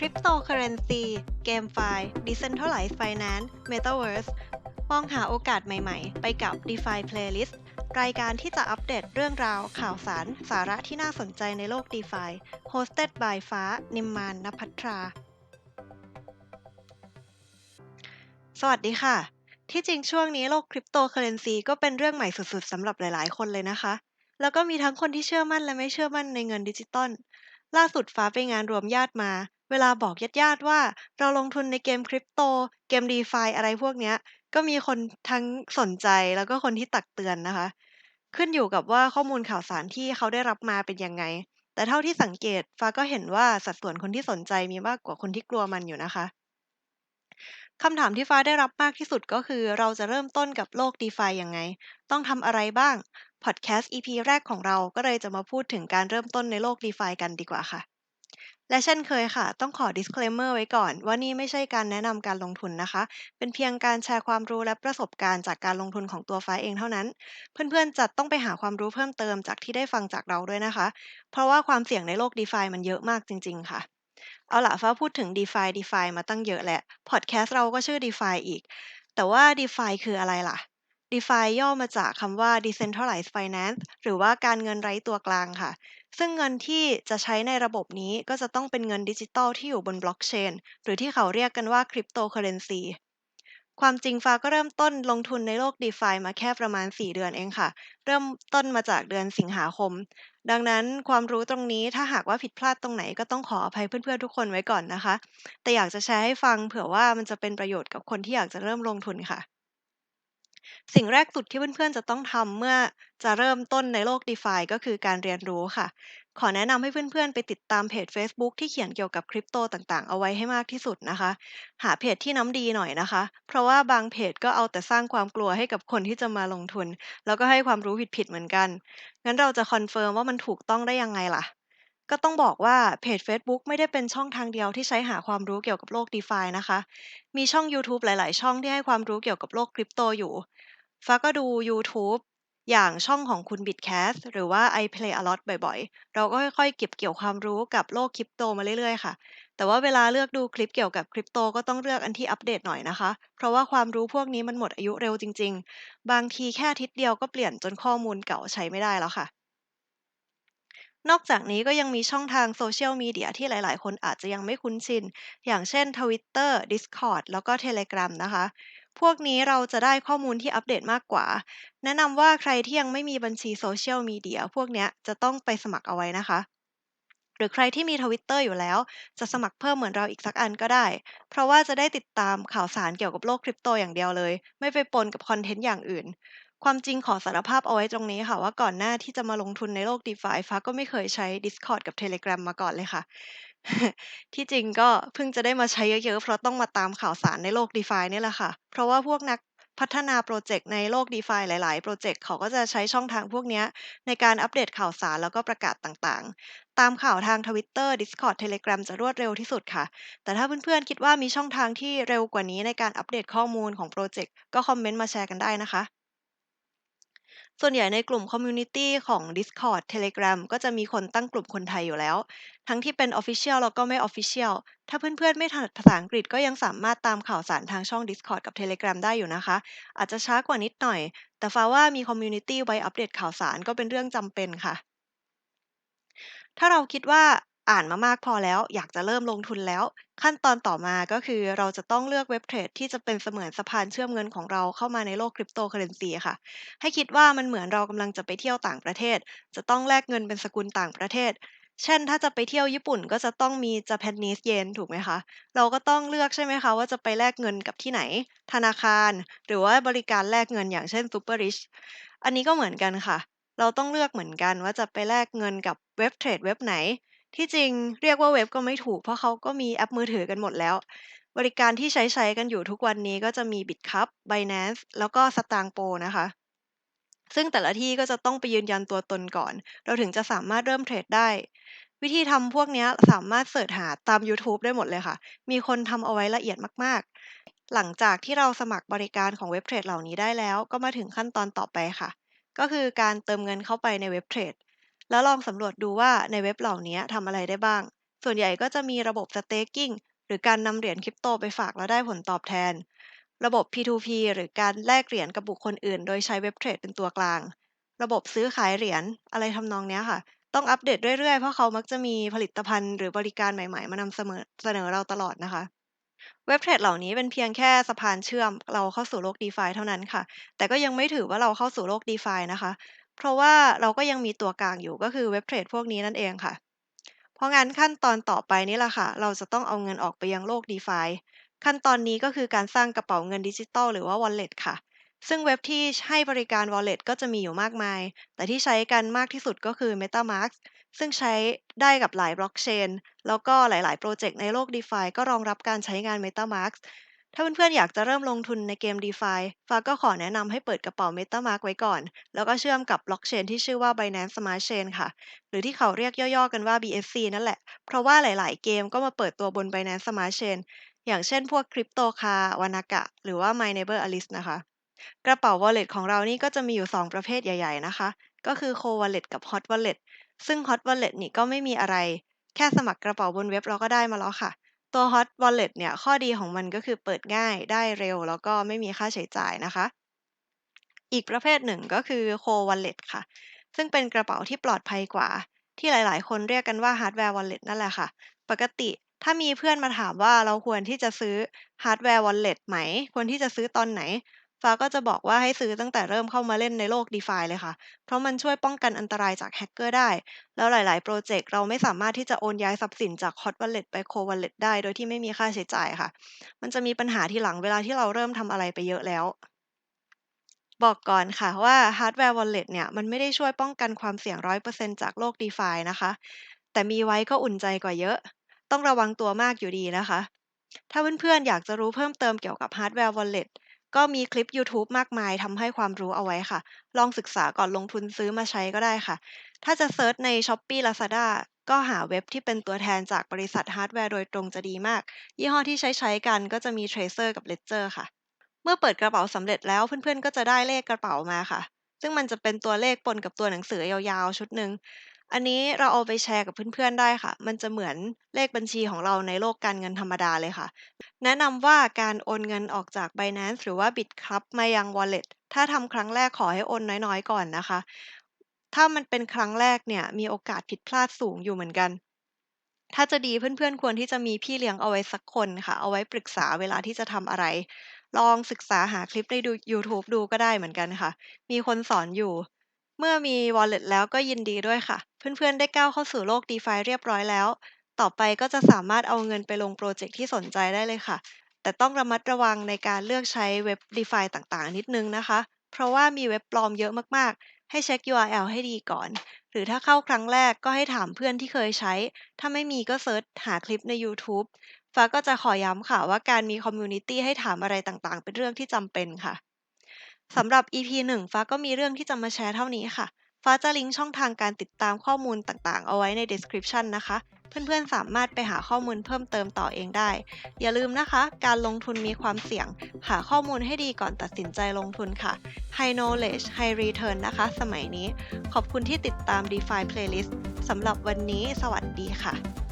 Cryptocurrency GameFi Decentralized Finance Metaverse มองหาโอกาสใหม่ๆ ไปกับ DeFi Playlist รายการที่จะอัปเดตเรื่องราวข่าวสาร สาระที่น่าสนใจในโลก DeFi Hosted by ฟ้า นิมมานนภัทรา สวัสดีค่ะ ที่จริงช่วงนี้โลกคริปโตเคอเรนซีก็เป็นเรื่องใหม่สุดๆสำหรับหลายๆ คนเลยนะคะ แล้วก็มีทั้งคนที่เชื่อมั่นและไม่เชื่อมั่นในเงินดิจิตอลล่าสุดฟ้าไปงานรวมญาติมา เวลาบอกญาติๆว่า เราลงทุนในเกมคริปโต เกม DeFi อะไรพวกเนี้ย ก็มีคนทั้งสนใจแล้วก็คนที่ตักเตือนนะคะ ขึ้นอยู่กับว่าข้อมูลข่าวสารที่เขาได้รับมาเป็นยังไง แต่เท่าที่สังเกตฟ้าก็เห็นว่าสัดส่วนคนที่สนใจมีมากกว่าคนที่กลัวมันอยู่นะคะคำถามที่ฟ้าได้รับมากที่สุดก็คือ เราจะเริ่มต้นกับโลก DeFi ยังไง ต้องทำอะไรบ้าง พอดแคสต์ EP แรกของเราก็เลยจะมาพูดถึงการเริ่มต้นในโลก DeFi กันดีกว่าค่ะ และเช่นเคยค่ะ ต้องขอ disclaimer ไว้ก่อนว่านี่ไม่ใช่การแนะนำการลงทุนนะคะ เป็นเพียงการแชร์ความรู้และประสบการณ์จากการลงทุนของตัวฟ้าเองเท่านั้น เพื่อนๆ จะต้องไปหาความรู้เพิ่มเติมจากที่ได้ฟังจากเราด้วยนะคะ เพราะว่าความเสี่ยงในโลก DeFi มันเยอะมากจริง ๆ ค่ะ เอาล่ะฟ้าพูดถึง DeFi DeFi มาตั้งเยอะแหละ พอดแคสต์เราก็ชื่อ DeFi อีก แต่ว่า DeFi คืออะไรล่ะ DeFi ย่อมาจากคำว่า Decentralized Finance หรือว่าการเงินไร้ตัวกลางค่ะ ซึ่งเงินที่จะใช้ในระบบนี้ก็จะต้องเป็นเงินดิจิตอลที่อยู่บนบล็อกเชนหรือที่เขาเรียกกันว่า Cryptocurrency ความจริงฟ้าก็เริ่มต้นลงทุนในโลก DeFi มาแค่ประมาณ 4 เดือนเองค่ะ เริ่มต้นมาจากเดือนสิงหาคม ดังนั้นความรู้ตรงนี้ถ้าหากว่าผิดพลาดตรงไหนก็ต้องขออภัยเพื่อนๆทุกคนไว้ก่อนนะคะ แต่อยากจะแชร์ให้ฟังเผื่อว่ามันจะเป็นประโยชน์กับคนที่อยากจะเริ่มลงทุนค่ะ สิ่งแรกสุดที่เพื่อน ๆ จะต้องทำเมื่อจะเริ่มต้นในโลก DeFi ก็คือการเรียนรู้ค่ะ ขอแนะนำให้เพื่อนๆ ไปติดตามเพจ Facebook ที่เขียนเกี่ยวกับคริปโตต่างๆ เอาไว้ให้มากที่สุดนะคะ หาเพจที่น้ำดีหน่อยนะคะ เพราะว่าบางเพจก็เอาแต่สร้างความกลัวให้กับคนที่จะมาลงทุน แล้วก็ให้ความรู้ผิดๆเหมือนกัน งั้นเราจะคอนเฟิร์มว่ามันถูกต้องได้ยังไงล่ะ ก็ต้องบอกว่าเพจ Facebook ไม่ได้เป็นช่องทางเดียวที่ใช้หาความรู้เกี่ยวกับโลก DeFi นะคะ มีช่อง YouTube หลาย ๆ ช่องที่ให้ความรู้เกี่ยวกับโลกคริปโตอยู่ ฟ้าก็ดู YouTube อย่างช่องของคุณ Bitcast หรือว่า I Play a lot บ่อย ๆ เราก็ค่อยๆ เก็บเกี่ยวความรู้กับโลกคริปโตมาเรื่อยๆ ค่ะ แต่ว่าเวลาเลือกดูคลิปเกี่ยวกับคริปโตก็ต้องเลือกอันที่อัปเดตหน่อยนะคะ เพราะว่าความรู้พวกนี้มันหมดอายุเร็วจริง ๆ บางทีแค่อาทิตย์เดียวก็เปลี่ยนจนข้อมูลเก่าใช้ไม่ได้แล้วค่ะ นอกจากนี้ก็ยังมีช่องทางโซเชียลมีเดียที่หลายๆ คนอาจจะยังไม่คุ้นชิน อย่างเช่น Twitter Discord แล้วก็ Telegram นะคะ พวกนี้เราจะได้ข้อมูลที่อัปเดตมากกว่า แนะนำว่าใครที่ยังไม่มีบัญชีโซเชียลมีเดียพวกเนี้ยจะต้องไปสมัครเอาไว้นะคะ หรือใครที่มี Twitter อยู่แล้ว จะสมัครเพิ่มเหมือนเราอีกสักอันก็ได้ เพราะว่าจะได้ติดตามข่าวสารเกี่ยวกับโลกคริปโตอย่างเดียวเลย ไม่ไปปนกับคอนเทนต์อย่างอื่น ความจริงขอสารภาพเอาไว้ตรงนี้ค่ะ ว่าก่อนหน้าที่จะมาลงทุนในโลก DeFi ฟ้าก็ไม่เคยใช้ Discord กับ Telegram มาก่อนเลยค่ะ ที่จริงก็เพิ่งจะได้มาใช้เยอะ ๆ เพราะต้องมาตามข่าวสารในโลก DeFi เนี่ยแหละค่ะ เพราะว่าพวกนักพัฒนาโปรเจกต์ในโลก DeFi หลาย ๆ โปรเจกต์เขาก็จะใช้ช่องทางพวกเนี้ยในการอัปเดตข่าวสารแล้วก็ประกาศต่างๆ ตามข่าวทาง Twitter Discord Telegram จะรวดเร็วที่สุดค่ะ แต่ถ้าเพื่อนๆ คิดว่ามีช่องทางที่เร็วกว่านี้ในการอัปเดตข้อมูลของโปรเจกต์ก็คอมเมนต์มาแชร์กันได้นะคะ ส่วนใหญ่ในกลุ่มคอมมูนิตีของ Discord Telegram ก็จะมีคนตั้งกลุ่มคนไทยอยู่แล้ว ทั้งที่เป็น Official แล้วก็ไม่ Official ถ้าเพื่อนๆ ไม่ถนัดภาษาอังกฤษก็ยังสามารถตามข่าวสารทางช่อง Discord กับ Telegram ได้อยู่นะคะ อาจจะช้ากว่านิดหน่อย แต่ฟ้าว่ามีคอมมูนิตี้ไว้อัปเดตข่าวสารก็เป็นเรื่องจำเป็นค่ะถ้าเราคิดว่า อ่านมามากพอแล้ว อยากจะเริ่มลงทุนแล้ว ขั้นตอนต่อมาก็คือเราจะต้องเลือกเว็บเทรดที่จะเป็นเสมือนสะพานเชื่อมเงินของเราเข้ามาในโลกคริปโตเคอเรนซีค่ะ ให้คิดว่ามันเหมือนเรากำลังจะไปเที่ยวต่างประเทศ จะต้องแลกเงินเป็นสกุลต่างประเทศ เช่น ถ้าจะไปเที่ยวญี่ปุ่นก็จะต้องมี Japanese yen ถูกไหมคะ เราก็ต้องเลือกใช่ไหมคะว่าจะไปแลกเงินกับที่ไหน ธนาคาร หรือว่าบริการแลกเงินอย่างเช่น Super Rich อันนี้ก็เหมือนกันค่ะ เราต้องเลือกเหมือนกันว่าจะไปแลกเงินกับเว็บเทรดเว็บไหน ที่จริงเรียกว่าเว็บก็ไม่ถูก เพราะเขาก็มีแอปมือถือกันหมดแล้ว บริการที่ใช้ใช้กันอยู่ทุกวันนี้ก็จะมี Bitcup Binance แล้วก็ Stangpo นะคะ ซึ่งแต่ละที่ก็จะต้องไปยืนยันตัวตนก่อน เราถึงจะสามารถเริ่มเทรดได้ วิธีทำพวกเนี้ยสามารถเสิร์ชหาตาม YouTube ได้หมดเลยค่ะ มีคนทำเอาไว้ละเอียดมากๆ หลังจากที่เราสมัครบริการของเว็บเทรดเหล่านี้ได้แล้ว ก็มาถึงขั้นตอนต่อไปค่ะ ก็คือการเติมเงินเข้าไปในเว็บเทรด แล้วลองสำรวจดูว่าในเว็บเหล่านี้ทำอะไรได้บ้าง ส่วนใหญ่ก็จะมีระบบ staking หรือการนำเหรียญคริปโตไปฝากแล้วได้ผลตอบแทน ระบบ P2P หรือการแลกเหรียญกับบุคคลอื่น โดยใช้เว็บเทรดเป็นตัวกลาง ระบบซื้อขายเหรียญอะไรทำนองนี้ค่ะ ต้องอัปเดตเรื่อยๆ เพราะเขามักจะมีผลิตภัณฑ์หรือบริการใหม่ๆ มานำเสมอเสนอเราตลอดนะคะเว็บเทรดเหล่านี้เป็นเพียงแค่สะพานเชื่อมเราเข้าสู่โลก DeFi เท่านั้นค่ะ แต่ก็ยังไม่ถือว่าเราเข้าสู่โลก DeFi นะคะ เพราะว่าเราก็ยังมีตัวกลางอยู่ ก็คือเว็บเทรดพวกนี้นั่นเองค่ะ เพราะงั้นขั้นตอนต่อไปนี่แหละค่ะ เราจะต้องเอาเงินออกไปยังโลก DeFi ขั้นตอนนี้ก็คือการสร้างกระเป๋าเงินดิจิทัลหรือว่า Wallet ค่ะ ซึ่งเว็บที่ให้บริการ Wallet ก็จะมีอยู่มากมาย แต่ที่ใช้กันมากที่สุดก็คือ MetaMask ซึ่งใช้ได้กับหลายบล็อกเชน แล้วก็หลาย ๆ โปรเจกต์ในโลก DeFi ก็รองรับการใช้งาน MetaMask ถ้าเพื่อนๆ อยากจะเริ่มลงทุนในเกม DeFi ฟ้าก็ขอแนะนำให้เปิดกระเป๋า MetaMask ไว้ก่อน แล้วก็เชื่อมกับบล็อกเชนที่ชื่อว่า Binance Smart Chain ค่ะ หรือที่เขาเรียกย่อๆ กันว่า BSC นั่นแหละ เพราะว่าหลายๆ เกมก็มาเปิดตัวบน Binance Smart Chain อย่างเช่นพวก CryptoCar Wanaka หรือว่า My Neighbor Alice นะคะ กระเป๋า Wallet ของเรานี่ก็จะมีอยู่ 2 ประเภทใหญ่ ๆ นะคะ ก็คือ Cold Wallet กับ Hot Wallet ซึ่ง Hot Wallet นี่ก็ไม่มีอะไร แค่สมัครกระเป๋าบนเว็บเราก็ได้มาแล้วค่ะ ตัว Hot Wallet เนี่ย ข้อดีของมันก็คือเปิดง่าย ได้เร็ว แล้วก็ไม่มีค่าใช้จ่ายนะคะ อีกประเภทหนึ่งก็คือ Cold Wallet ค่ะ ซึ่งเป็นกระเป๋าที่ปลอดภัยกว่า ที่หลายๆ คนเรียกกันว่า Hardware Wallet นั่นแหละค่ะ ปกติถ้ามีเพื่อนมาถามว่าเราควรที่จะซื้อ Hardware Wallet ไหม ควรที่จะซื้อตอนไหน ฟ้าก็จะบอกว่าให้ซื้อตั้งแต่เริ่มเข้ามาเล่นในโลก DeFi เลยค่ะ เพราะมันช่วยป้องกันอันตรายจากแฮกเกอร์ได้ แล้วหลายๆ โปรเจกต์เราไม่สามารถที่จะโอนย้ายทรัพย์สินจาก Hot Wallet ไป Cold Wallet ได้ โดยที่ไม่มีค่าใช้จ่ายค่ะ มันจะมีปัญหาทีหลังเวลาที่เราเริ่มทำอะไรไปเยอะแล้ว บอกก่อนค่ะว่า Hardware Wallet เนี่ยมันไม่ได้ช่วยป้องกันความเสี่ยง 100%จากโลก DeFi นะคะ แต่มีไว้ก็อุ่นใจกว่าเยอะ ต้องระวังตัวมากอยู่ดีนะคะ ถ้าเพื่อนๆอยากจะรู้เพิ่มเติมเกี่ยวกับ Hardware Wallet ก็มีคลิปยูทูบมากมายทำให้ความรู้เอาไว้ค่ะ ลองศึกษาก่อนลงทุนซื้อมาใช้ก็ได้ค่ะ ถ้าจะเซิร์ชใน Shopee Lazada ก็หาเว็บที่เป็นตัวแทนจากบริษัทฮาร์ดแวร์โดยตรงจะดีมาก ยี่ห้อที่ใช้ๆกันก็จะมี Tracer กับ Ledger ค่ะ เมื่อเปิดกระเป๋าสำเร็จแล้วเพื่อนๆ ก็จะได้เลขกระเป๋ามาค่ะ ซึ่งมันจะเป็นตัวเลขปนกับตัวหนังสือยาวๆ ชุดหนึ่ง อันนี้เราเอาไปแชร์กับเพื่อน ๆ ได้ค่ะ มันจะเหมือนเลขบัญชีของเราในโลกการเงินธรรมดาเลยค่ะ แนะนำว่าการโอนเงินออกจาก Binance หรือว่า Bitclub มายัง Wallet ถ้าทำครั้งแรกขอให้โอนน้อย ๆ ก่อนนะคะ ถ้ามันเป็นครั้งแรกเนี่ย มีโอกาสผิดพลาดสูงอยู่เหมือนกัน ถ้าจะดีเพื่อนๆ ควรที่จะมีพี่เลี้ยงเอาไว้สักคนค่ะ เอาไว้ปรึกษาเวลาที่จะทำอะไร ลองศึกษาหาคลิปในดูยูทูบดูก็ได้เหมือนกันค่ะ มีคนสอนอยู่ เมื่อมี Wallet แล้วก็ยินดีด้วยค่ะ เพื่อนๆ ได้ก้าวเข้าสู่โลก DeFi เรียบร้อยแล้ว ต่อไปก็จะสามารถเอาเงินไปลงโปรเจกต์ที่สนใจได้เลยค่ะ แต่ต้องระมัดระวังในการเลือกใช้เว็บ DeFi ต่างๆ นิดนึงนะคะ เพราะว่ามีเว็บปลอมเยอะมากๆ ให้เช็ค URL ให้ดีก่อน หรือถ้าเข้าครั้งแรกก็ให้ถามเพื่อนที่เคยใช้ ถ้าไม่มีก็เซิร์ชหาคลิปในยูทูบฟ้าก็จะขอย้ำค่ะว่าการมีคอมมิวนิตี้ให้ถามอะไรต่างๆ เป็นเรื่องที่จำเป็นค่ะสำหรับ EP 1 ฟ้าก็มีเรื่องที่จะมาแชร์เท่านี้ค่ะ ฟ้าจะลิงก์ช่องทางการติดตามข้อมูลต่างๆ เอาไว้ใน description นะคะ เพื่อนๆ สามารถไปหาข้อมูลเพิ่มเติมต่อเองได้ อย่าลืมนะคะ การลงทุนมีความเสี่ยง หาข้อมูลให้ดีก่อนตัดสินใจลงทุนค่ะ High knowledge high return นะคะ สมัยนี้ ขอบคุณที่ติดตาม DeFi Playlist สำหรับวันนี้ สวัสดีค่ะ